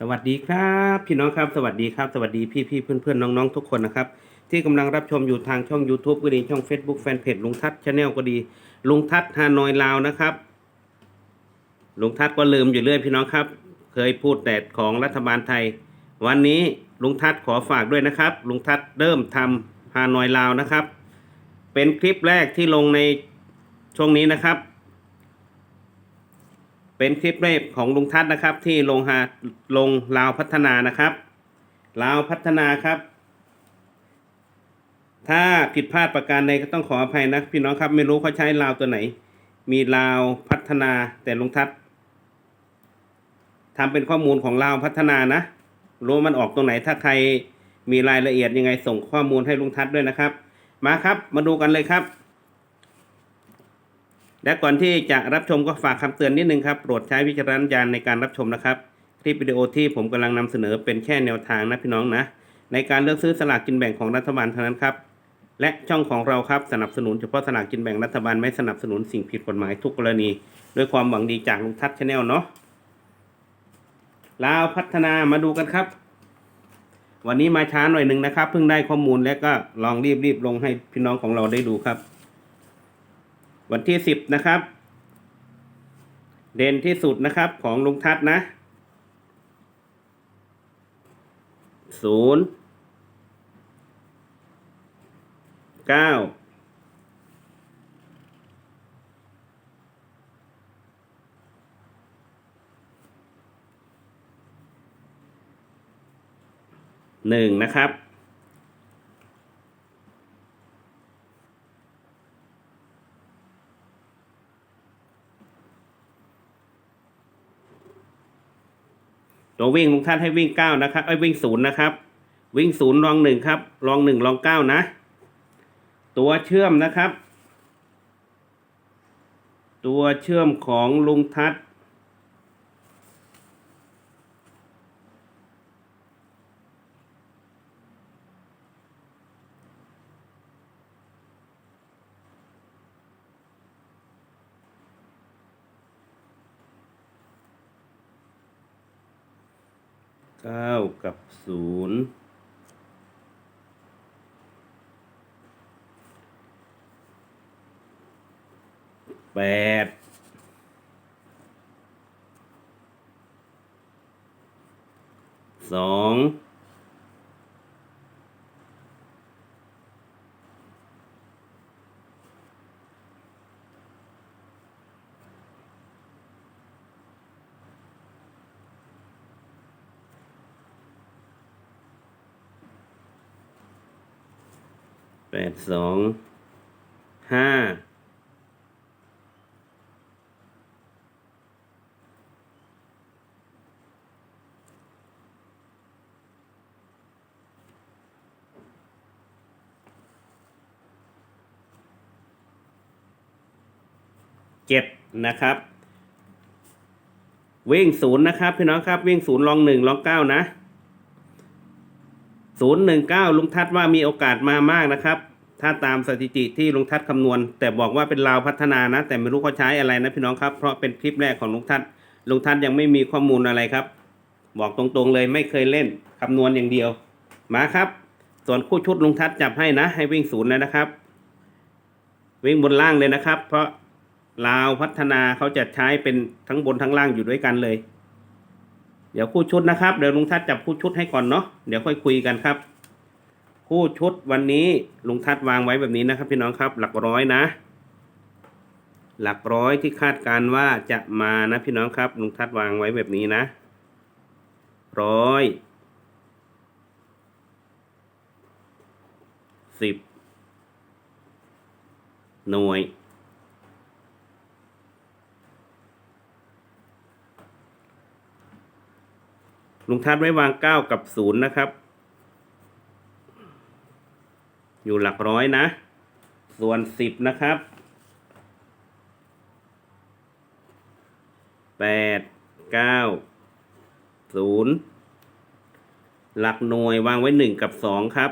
สวัสดีครับพี่น้องครับสวัสดีครับสวัสดีพี่พี่เพื่อนเพื่อนๆน้องๆทุกคนนะครับ ที่กำลังรับชมอยู่ทางช่อง YouTube ก็ดีช่อง Facebook แฟนเพจลุงทัศน์ชาแนลก็ดี ลุงทัศน์ฮานอยลาวนะครับ ลุงทัศน์ก็ลืมอยู่เรื่อยพี่น้องครับ เคยพูดแต่ของรัฐบาลไทย วันนี้ลุงทัศน์ขอฝากด้วยนะครับ ลุงทัศน์เริ่มทำฮานอยลาวนะครับ เป็นคลิปแรกที่ลงในช่วงนี้นะครับ เป็นคลิปแรกของลุงทัศนะครับ ที่ลงหาลงลาวพัฒนานะครับลาวพัฒนาครับ ถ้าผิดพลาดประการใดก็ต้องขออภัยนะพี่น้องครับ ไม่รู้เขาใช้ลาวตัวไหน มีลาวพัฒนาแต่ลุงทัศทำเป็นข้อมูลของลาวพัฒนานะรู้มันออกตรงไหนถ้าใครมีรายละเอียดยังไงส่งข้อมูลให้ลุงทัศด้วยนะครับ มาครับ มาดูกันเลยครับ และก่อนที่จะรับชมก็ฝากคำเตือนนิดนึงครับ โปรดใช้วิจารณญาณในการรับชมนะครับ คลิปวิดีโอที่ผมกำลังนำเสนอเป็นแค่แนวทางนะพี่น้องนะ ในการเลือกซื้อสลากกินแบ่งของรัฐบาลเท่านั้นครับ และช่องของเราครับสนับสนุนเฉพาะสลากกินแบ่งรัฐบาลไม่สนับสนุนสิ่งผิดกฎหมายทุกกรณี ด้วยความหวังดีจากลุงทัศน์ชาแนลเนาะลาวพัฒนามาดูกันครับ วันนี้มาช้าหน่อยหนึ่งนะครับ เพิ่งได้ข้อมูลและก็ลองรีบๆลงให้พี่น้องของเราได้ดูครับ วันที่สิบนะครับ เด่นที่สุดนะครับของลุงทัศนะศูนย์เก้าหนึ่งนะครับ ตัววิ่งลุงท่านให้วิ่งเก้านะครับไอ้วิ่งศูนย์นะครับ วิ่งศูนย์ลองหนึ่งครับลองหนึ่งลองเก้านะ ตัวเชื่อมนะครับ ตัวเชื่อมของลุงทัศ เก้ากับศูนย์แปดสอง ดสองห้าเจ็ดนะครับ วิ่งศูนย์นะครับพี่น้องครับ วิ่งศูนย์ลองหนึ่งลองเก้านะ ศูนย์หนึ่งเก้าลุงทัศน์ว่ามีโอกาสมามากนะครับ ถ้าตามสถิติที่ลุงทัศน์คำนวณ แต่บอกว่าเป็นลาวพัฒนานะ แต่ไม่รู้เขาใช้อะไรนะพี่น้องครับ เพราะเป็นคลิปแรกของลุงทัศน์ลุงทัศน์ยังไม่มีข้อมูลอะไรครับ บอกตรงๆเลยไม่เคยเล่นคำนวณอย่างเดียว มาครับ ส่วนคู่ชุดลุงทัศน์จับให้นะ ให้วิ่งศูนย์เลยนะครับ วิ่งบนล่างเลยนะครับ เพราะลาวพัฒนาเขาจะใช้เป็นทั้งบนทั้งล่างอยู่ด้วยกันเลย เดี๋ยวคู่ชุดนะครับ เดี๋ยวลุงทัศจับคู่ชุดให้ก่อนเนาะเดี๋ยวค่อยคุยกันครับ คู่ชุดวันนี้ลุงทัศวางไว้แบบนี้นะครับ พี่น้องครับ หลักร้อยนะ หลักร้อยที่คาดการว่าจะมานะพี่น้องครับลุงทัศวางไว้แบบนี้นะ ร้อยสิบหน่วย ลุงทัศน์ไว้วางเก้ากับศูนย์นะครับ อยู่หลักร้อยนะ ส่วนสิบนะครับแปดเก้าศูนย์หลักหน่วยวางไว้หนึ่งกับสองครับ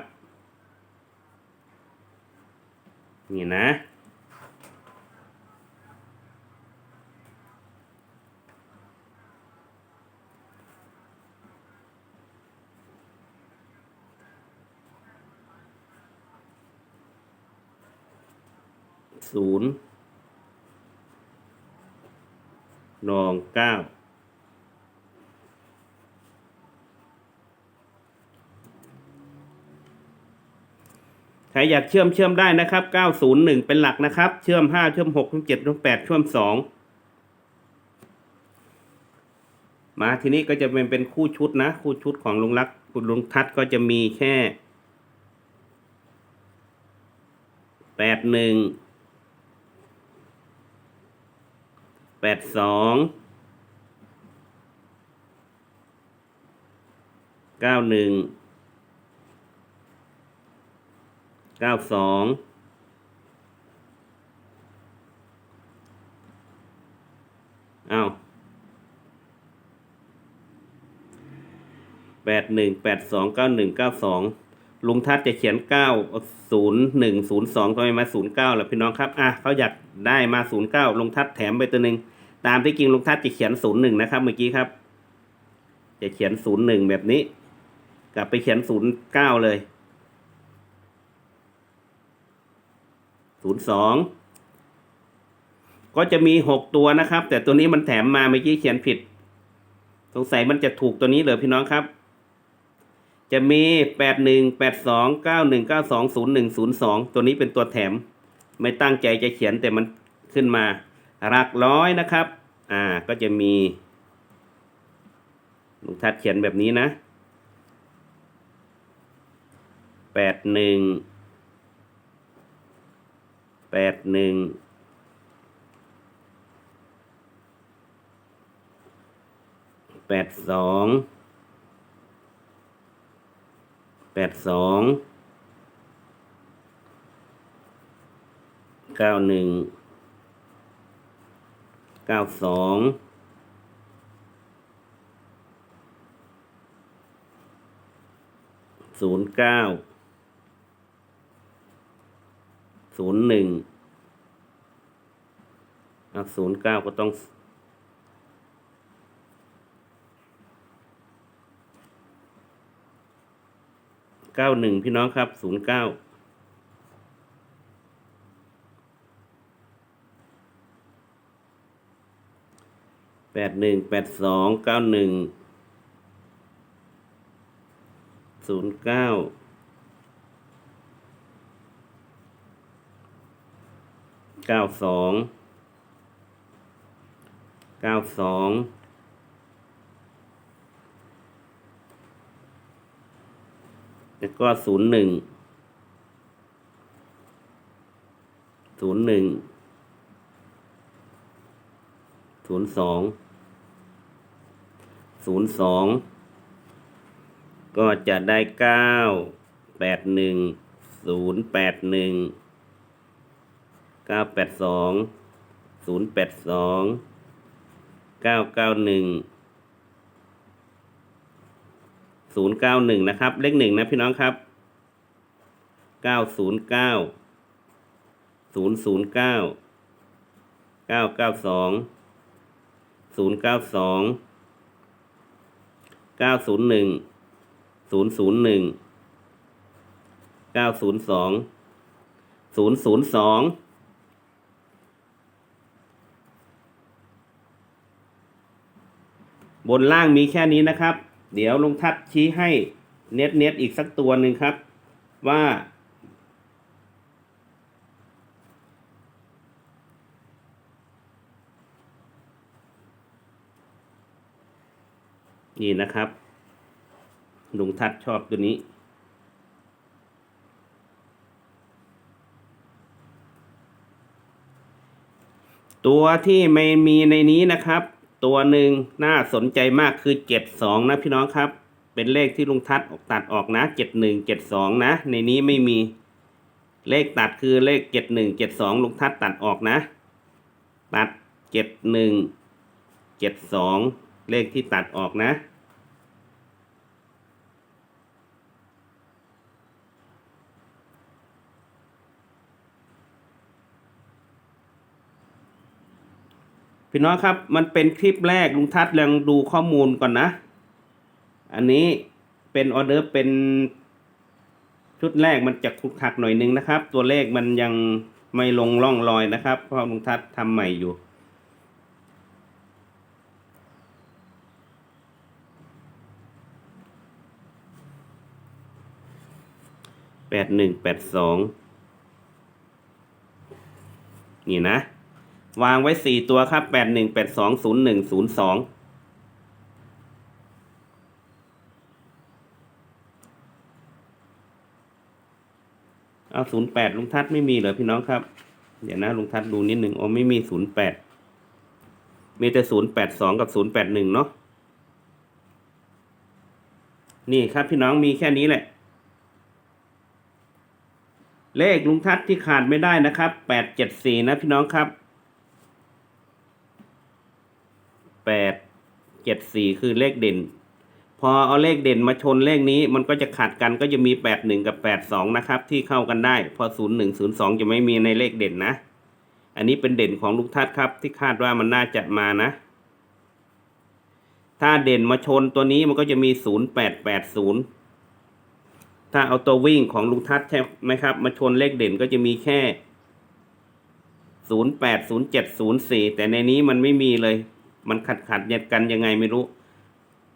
นี่นะ ศูนองเใครอยากเชื่อมเชื่อมได้นะครับ 901 เป็นหลักนะครับ เชื่อม 5 เชื่อม 6 เชื่อม 7 เชื่อม 8 เชื่อม 2 มาทีนี้ก็จะเป็นเป็นคู่ชุดนะ คู่ชุดของลุงรักคุณลุงทัศก็จะมีแค่ 81 แปดสองเก้าหนึ่งเก้าสองเอาแปดหนึ่งแปดสองเก้าหนึ่งเก้าสองลุงทัศจะเขียนเก้าศูนย์หนึ่งศูนย์สองทำไมมาศูนย์เก้าล่ะพี่น้องครับ อะเขาอยากได้มาศูนย์เก้าลุงทัศแถมไปตัวหนึ่ง ตามที่จริงลุงทัศน์จะเขียนศูนย์หนึ่งนะครับ เมื่อกี้ครับ จะเขียนศูนย์หนึ่งแบบนี้ กลับไปเขียนศูนย์เก้าเลยศูนย์สองก็จะมีหกตัวนะครับ แต่ตัวนี้มันแถมมาเมื่อกี้เขียนผิด สงสัยมันจะถูกตัวนี้เลยพี่น้องครับ จะมีแปดหนึ่งแปดสองเก้าหนึ่งเก้าสองศูนย์หนึ่งศูนย์สองตัวนี้เป็นตัวแถม ไม่ตั้งใจจะเขียนแต่มันขึ้นมา หลักร้อยนะครับ อ่า ก็จะมี ลุงทัดเขียนแบบนี้นะแปดหนึ่งแปดหนึ่งแปดสองแปดสองเก้าหนึ่ง เก้าสองศูนย์เก้าศูนย์หนึ่งอะศูนย์เก้าก็ต้องเก้าหนึ่งพี่น้องครับศูนย์เก้า แปดหนึ่งแปดสองเก้าหนึ่งศูนย์เก้าเก้าสองเก้าสองแล้วก็ศูนย์หนึ่งศูนย์หนึ่งศูนย์สอง ศูนย์สองก็จะได้เก้าแปดหนึ่งศูนย์แปดหนึ่งเก้าแปดสองศูนย์แปดสองเก้าเก้าหนึ่งศูนย์เก้าหนึ่งนะครับ เลขหนึ่งนะพี่น้องครับเก้าศูนย์เก้าศูนย์ศูนย์เก้าเก้าเก้าสองศูนย์เก้าสอง เก้าศูนย์หนึ่งศูนย์ศูนย์หนึ่งเก้าศูนย์สองศูนย์ศูนย์สองบนล่างมีแค่นี้นะครับ เดี๋ยวลงทัดชี้ให้เน็ตเน็ตอีกสักตัวหนึ่งครับ ว่า นี่นะครับ ลุงทัดชอบตัวนี้ ตัวที่ไม่มีในนี้นะครับ ตัวหนึ่งน่าสนใจมากคือเจ็ดสองนะพี่น้องครับ เป็นเลขที่ลุงทัดตัดออกนะเจ็ดหนึ่งเจ็ดสองนะ ในนี้ไม่มีเลขตัดคือเลขเจ็ดหนึ่งเจ็ดสองลุงทัดตัดออกนะ ตัดเจ็ดหนึ่งเจ็ดสอง เลขที่ตัดออกนะ พี่น้องครับมันเป็นคลิปแรกลุงทัศน์ลองดูข้อมูลก่อนนะ อันนี้เป็นออเดอร์เป็นชุดแรกมันจะคุกคักหน่อยนึงนะครับ ตัวเลขมันยังไม่ลงร่องรอยนะครับ เพราะลุงทัศน์ทำใหม่อยู่ ปดหนึ่งแปดสองนี่นะ วางไว้สี่ตัวครับแปดหนึ่งแปดสองศูนย์หนึ่งศูนย์สองเอาศูนย์แปดลุงทัศน์ไม่มีเหรอพี่น้องครับ เดี๋ยวนะลุงทัศน์ดูนิดหนึ่งอ๋อไม่มีศูนย์แปดมีแต่ศูนย์แปดสองกับศูนย์แปดหนึ่งเนาะนี่ครับพี่น้องมีแค่นี้แหละ เลขลุงทัศน์ที่ขาดไม่ได้นะครับแปดเจ็ดสี่นะพี่น้องครับแปดเจ็ดสี่คือเลขเด่น พอเอาเลขเด่นมาชนเลขนี้มันก็จะขัดกันก็จะมีแปดหนึ่งกับแปดสองนะครับ ที่เข้ากันได้ พอศูนย์หนึ่งศูนย์สองจะไม่มีในเลขเด่นนะ อันนี้เป็นเด่นของลุงทัศน์ครับ ที่คาดว่ามันน่าจะมานะ ถ้าเด่นมาชนตัวนี้มันก็จะมีศูนย์แปดแปดศูนย์ ถ้าเอาตัววิ่งของลุงทัศน์ใช่ไหมครับ มาชนเลขเด่นก็จะมีแค่ศูนย์แปดศูนย์เจ็ดศูนย์สี่แต่ในนี้มันไม่มีเลย มันขัดขัดยัดกันยังไงไม่รู้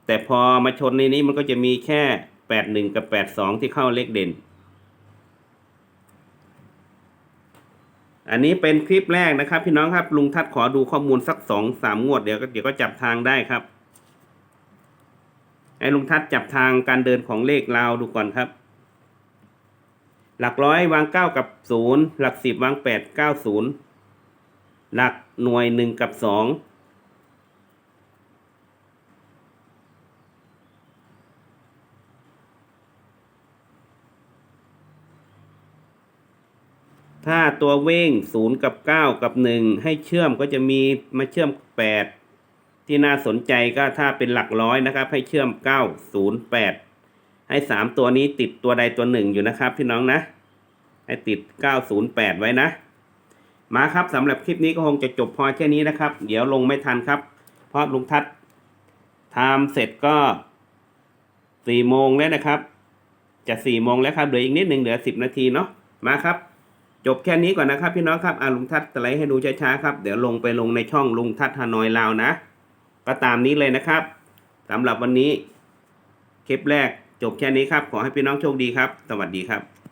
แต่พอมาชนในนี้มันก็จะมีแค่แปดหนึ่งกับแปดสองที่เข้าเลขเด่น อันนี้เป็นคลิปแรกนะครับ พี่น้องครับลุงทัศน์ขอดูข้อมูลสักสองสามงวดเดี๋ยวก็เดี๋ยวก็จับทางได้ครับให้ลุงทัศน์จับทางการเดินของเลขราวดูก่อนครับ หลักร้อยวางเก้ากับศูนย์หลักสิบวางแปดเก้าศูนย์หลักหน่วยหนึ่งกับสองถ้าตัวเว้งศูนย์กับเก้ากับหนึ่งให้เชื่อมก็จะมีมาเชื่อมแปดที่น่าสนใจก็ถ้าเป็นหลักร้อยนะครับ ให้เชื่อมเก้าศูนย์แปด ให้สามตัวนี้ติดตัวใดตัวหนึ่งอยู่นะครับพี่น้องนะ ให้ติด 908 ไว้นะ มาครับสำหรับคลิปนี้ก็คงจะจบพอแค่นี้นะครับ เดี๋ยวลงไม่ทันครับ เพราะลุงทัศน์ทำเสร็จก็สี่โมงแล้วนะครับ จะสี่โมงแล้วครับเหลืออีกนิดหนึ่งเหลือสิบนาทีเนาะมาครับ จบแค่นี้ก่อนนะครับ พี่น้องครับอ่าลุงทัศน์สไลด์ให้ดูช้าๆครับเดี๋ยวลงไปลงในช่องลุงทัศน์ฮานอยลาวนะ ก็ตามนี้เลยนะครับสำหรับวันนี้คลิปแรก จบแค่นี้ครับ ขอให้พี่น้องโชคดีครับ สวัสดีครับ